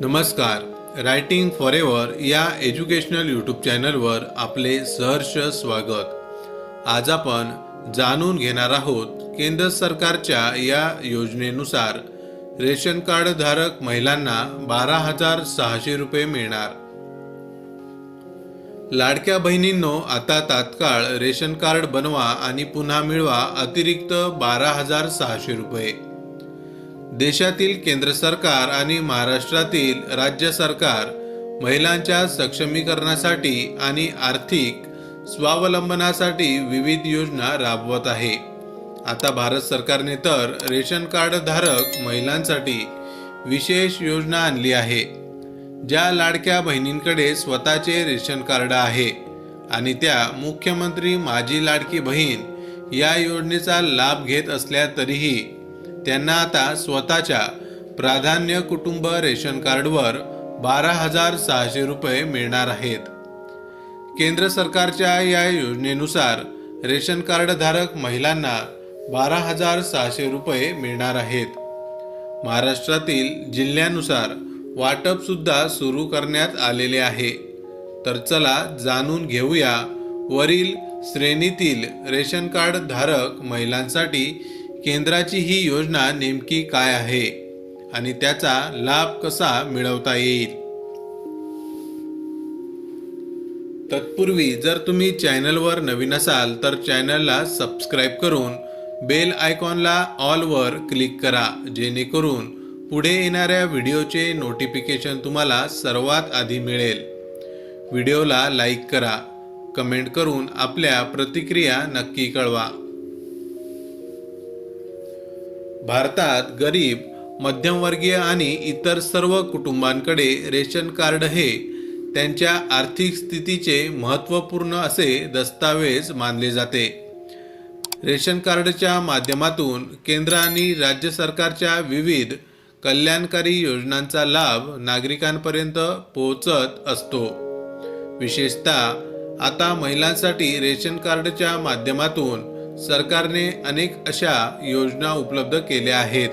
नमस्कार. Writing for ever या educational YouTube चॅनलवर आपले सहर्ष स्वागत. आज आपण जाणून घेणार आहोत केंद्र सरकारच्या या योजनेनुसार रेशन कार्ड धारक महिलांना बारा हजार सहाशे रुपये मिळणार. लाडक्या बहिणींनो आता तात्काळ रेशन कार्ड बनवा आणि पुन्हा मिळवा अतिरिक्त बारा हजार सहाशे रुपये. देशातील केंद्र सरकार आणि महाराष्ट्रातील राज्य सरकार महिलांच्या सक्षमीकरणासाठी आणि आर्थिक स्वावलंबनासाठी विविध योजना राबवत आहे. आता भारत सरकारने तर रेशन कार्ड धारक महिलांसाठी विशेष योजना आणली आहे. ज्या लाडक्या बहिणींकडे स्वतःचे रेशन कार्ड आहे आणि त्या मुख्यमंत्री माझी लाडकी बहीण या योजनेचा लाभ घेत असल्या तरीही त्यांना आता स्वतःच्या प्राधान्य कुटुंब रेशन कार्डवर बारा हजार सहाशे रुपये मिळणार आहेत. केंद्र सरकारच्या या योजनेनुसार रेशन कार्डधारक महिलांना बारा हजार सहाशे रुपये मिळणार आहेत. महाराष्ट्रातील जिल्ह्यानुसार वाटपसुद्धा सुरू करण्यात आलेले आहे. तर चला जाणून घेऊया वरील श्रेणीतील रेशन कार्ड धारक महिलांसाठी केंद्राची ही योजना नेमकी काय आहे आणि त्याचा लाभ कसा मिळवता येईल? तत्पूर्वी जर तुम्ही चॅनलवर नवीन असाल तर चॅनलला सबस्क्राईब करून बेल आयकॉनला ऑलवर क्लिक करा जेणेकरून पुढे येणाऱ्या व्हिडिओचे नोटिफिकेशन तुम्हाला सर्वात आधी मिळेल. व्हिडिओला लाईक करा कमेंट करून आपल्या प्रतिक्रिया नक्की कळवा. भारतात गरीब मध्यमवर्गीय आणि इतर सर्व कुटुंबांकडे रेशन कार्ड हे त्यांच्या आर्थिक स्थितीचे महत्त्वपूर्ण असे दस्तावेज मानले जाते. रेशन कार्डच्या माध्यमातून केंद्र आणि राज्य सरकारच्या विविध कल्याणकारी योजनांचा लाभ नागरिकांपर्यंत पोहोचत असतो. विशेषतः आता महिलांसाठी रेशन कार्डच्या माध्यमातून सरकारने अनेक अशा योजना उपलब्ध केल्या आहेत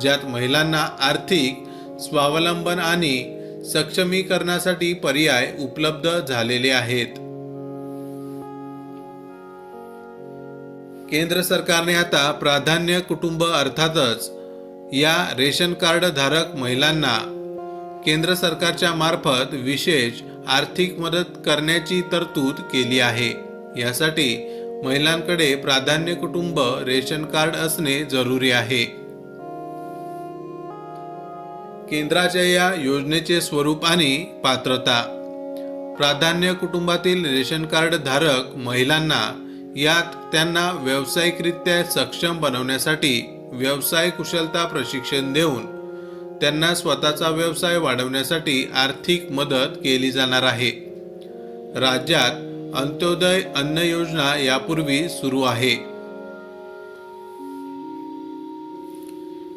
ज्यात महिलांना आर्थिक स्वावलंबन आणि सक्षमीकरणासाठी पर्याय उपलब्ध झालेले आहेत. केंद्र सरकारने आता प्राधान्य कुटुंब अर्थातच या रेशन कार्ड धारक महिलांना केंद्र सरकारच्या मार्फत विशेष आर्थिक मदत करण्याची तरतूद केली आहे. यासाठी महिलांकडे प्राधान्य कुटुंब रेशन कार्ड असणे जरुरी आहे. केंद्राच्या या योजनेचे स्वरूप आणि पात्रता. प्राधान्य कुटुंबातील रेशन कार्ड धारक महिलांना यात त्यांना व्यावसायिकरित्या सक्षम बनवण्यासाठी व्यवसाय कुशलता प्रशिक्षण देऊन त्यांना स्वतःचा व्यवसाय वाढवण्यासाठी आर्थिक मदत केली जाणार आहे. राज्यात अंत्योदय अन्न योजना यापूर्वी सुरू आहे.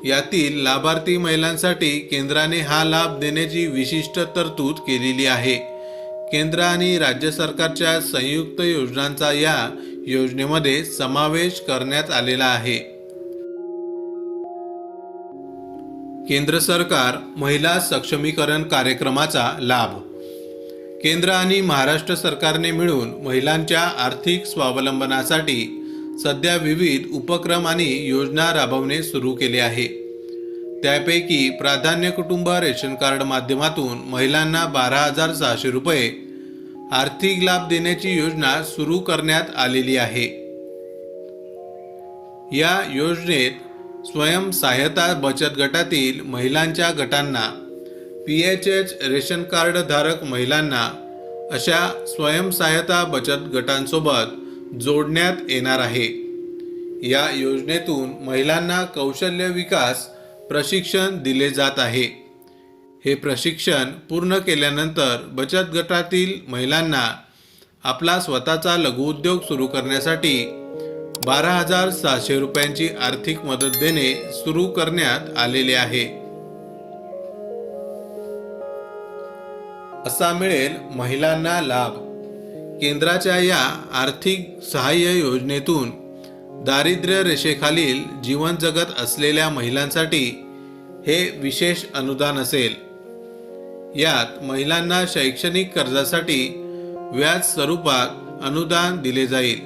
यातील लाभार्थी महिलांसाठी केंद्राने हा लाभ देण्याची विशिष्ट तरतूद केलेली आहे. केंद्र आणि राज्य सरकारच्या संयुक्त योजनांचा या योजनेमध्ये समावेश करण्यात आलेला आहे. केंद्र सरकार महिला सक्षमीकरण कार्यक्रमाचा लाभ केंद्र आणि महाराष्ट्र सरकारने मिळून महिलांच्या आर्थिक स्वावलंबनासाठी सध्या विविध उपक्रम आणि योजना राबवणे सुरू केले आहे. त्यापैकी प्राधान्य कुटुंब रेशन कार्ड माध्यमातून महिलांना बारा हजार सहाशे रुपये आर्थिक लाभ देण्याची योजना सुरू करण्यात आलेली आहे. या योजनेत स्वयंसहायता बचत गटातील महिलांच्या गटांना P H H ration card धारक महिलांना अशा स्वयंसहायता बचत गटांसोबत जोडण्यात येणार आहे. या योजनेतून महिलांना कौशल्य विकास प्रशिक्षण दिले जात आहे. हे प्रशिक्षण पूर्ण केल्यानंतर बचत गटातील महिलांना आपला स्वतःचा लघुउद्योग सुरू करण्यासाठी बारा हजार सहाशे रुपयांची आर्थिक मदत देणे सुरू करण्यात आलेले आहे. असा मिळेल महिलांना लाभ. केंद्राच्या या आर्थिक सहाय्य योजनेतून दारिद्र्य रेषेखालील जीवन जगत असलेल्या महिलांसाठी हे विशेष अनुदान असेल. यात महिलांना शैक्षणिक कर्जासाठी व्याज स्वरूपात अनुदान दिले जाईल.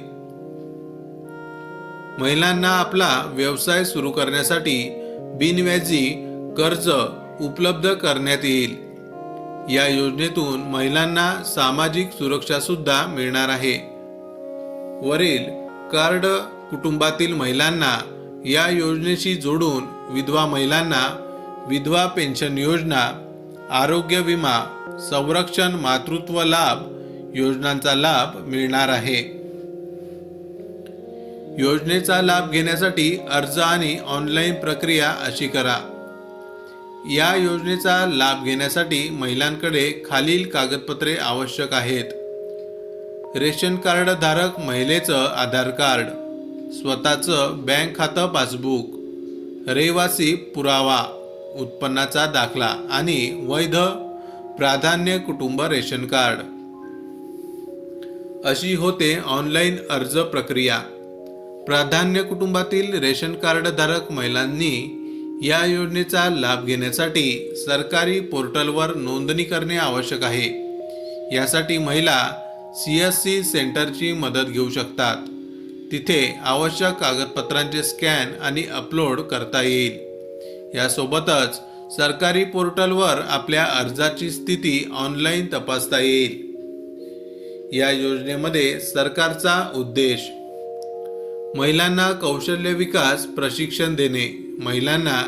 महिलांना आपला व्यवसाय सुरू करण्यासाठी बिनव्याजी कर्ज उपलब्ध करण्यात येईल. या योजनेतून महिलांना सामाजिक सुरक्षा सुद्धा मिळणार आहे. वरील कार्ड कुटुंबातील महिलांना या योजनेशी जोडून विधवा महिलांना विधवा पेन्शन योजना आरोग्य विमा संरक्षण मातृत्व लाभ योजनांचा लाभ मिळणार आहे. योजनेचा लाभ घेण्यासाठी अर्ज आणि ऑनलाईन प्रक्रिया अशी करा. या योजनेचा लाभ घेण्यासाठी महिलांकडे खालील कागदपत्रे आवश्यक आहेत. रेशन कार्ड धारक महिलेचं आधार कार्ड स्वतःचं बँक खातं पासबुक रहिवासी पुरावा उत्पन्नाचा दाखला आणि वैध प्राधान्य कुटुंब रेशन कार्ड. अशी होते ऑनलाईन अर्ज प्रक्रिया. प्राधान्य कुटुंबातील रेशन कार्डधारक महिलांनी या योजनेचा लाभ घेण्यासाठी सरकारी पोर्टलवर नोंदणी करणे आवश्यक आहे. यासाठी महिला सी एस सी सेंटरची मदत घेऊ शकतात. तिथे आवश्यक कागदपत्रांचे स्कॅन आणि अपलोड करता येईल. यासोबतच सरकारी पोर्टलवर आपल्या अर्जाची स्थिती ऑनलाईन तपासता येईल. या योजनेमध्ये सरकारचा उद्देश महिलांना कौशल्य विकास प्रशिक्षण देणे. महिलांना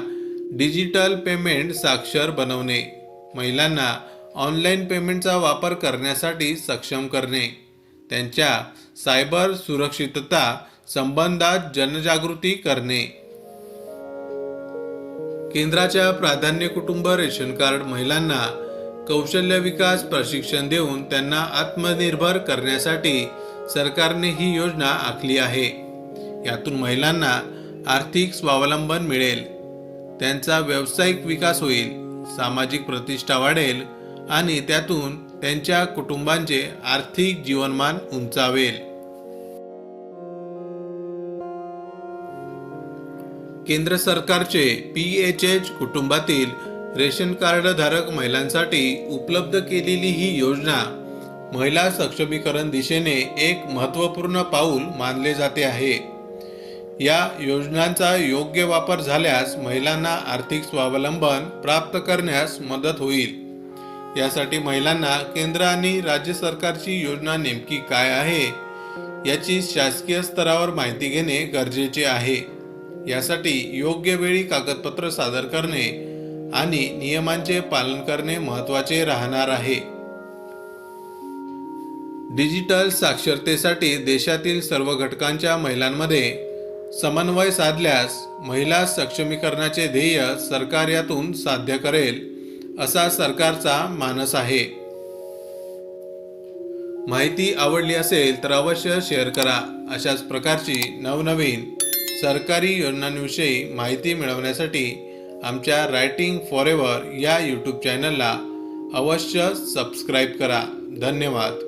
डिजिटल पेमेंट साक्षर बनवणे महिलांना ऑनलाईन पेमेंटचा वापर करण्यासाठी सक्षम करणे त्यांच्या सायबर सुरक्षितता संबंधात जनजागृती करणे. केंद्राच्या प्राधान्य कुटुंब रेशन कार्ड महिलांना कौशल्य विकास प्रशिक्षण देऊन त्यांना आत्मनिर्भर करण्यासाठी सरकारने ही योजना आखली आहे. यातून महिलांना आर्थिक स्वावलंबन मिळेल. त्यांचा व्यावसायिक विकास होईल सामाजिक प्रतिष्ठा वाढेल आणि त्यातून त्यांच्या कुटुंबांचे आर्थिक जीवनमान उंचावेल. केंद्र सरकारचे पी एच एच कुटुंबातील रेशन कार्ड धारक महिलांसाठी उपलब्ध केलेली ही योजना महिला सक्षमीकरण दिशेने एक महत्त्वपूर्ण पाऊल मानले जाते आहे. या योजनांचा योग्य वापर झाल्यास महिलांना आर्थिक स्वावलंबन प्राप्त करण्यास मदत होईल. यासाठी महिलांना केंद्र आणि राज्य सरकारची योजना नेमकी काय आहे याची शासकीय स्तरावर माहिती घेणे गरजेचे आहे. यासाठी योग्य वेळी कागदपत्र सादर करणे आणि नियमांचे पालन करणे महत्त्वाचे राहणार आहे. डिजिटल साक्षरतेसाठी देशातील सर्व घटकांच्या महिलांमध्ये समन्वय साधल्यास महिला सक्षमीकरणाचे ध्येय सरकार यातून साध्य करेल असा सरकारचा मानस आहे. माहिती आवडली असेल तर अवश्य शेअर करा. अशाच प्रकारची नवनवीन सरकारी योजनांविषयी माहिती मिळवण्यासाठी आमच्या रायटिंग फॉर एव्हर या यूट्यूब चॅनलला अवश्य सबस्क्राईब करा. धन्यवाद.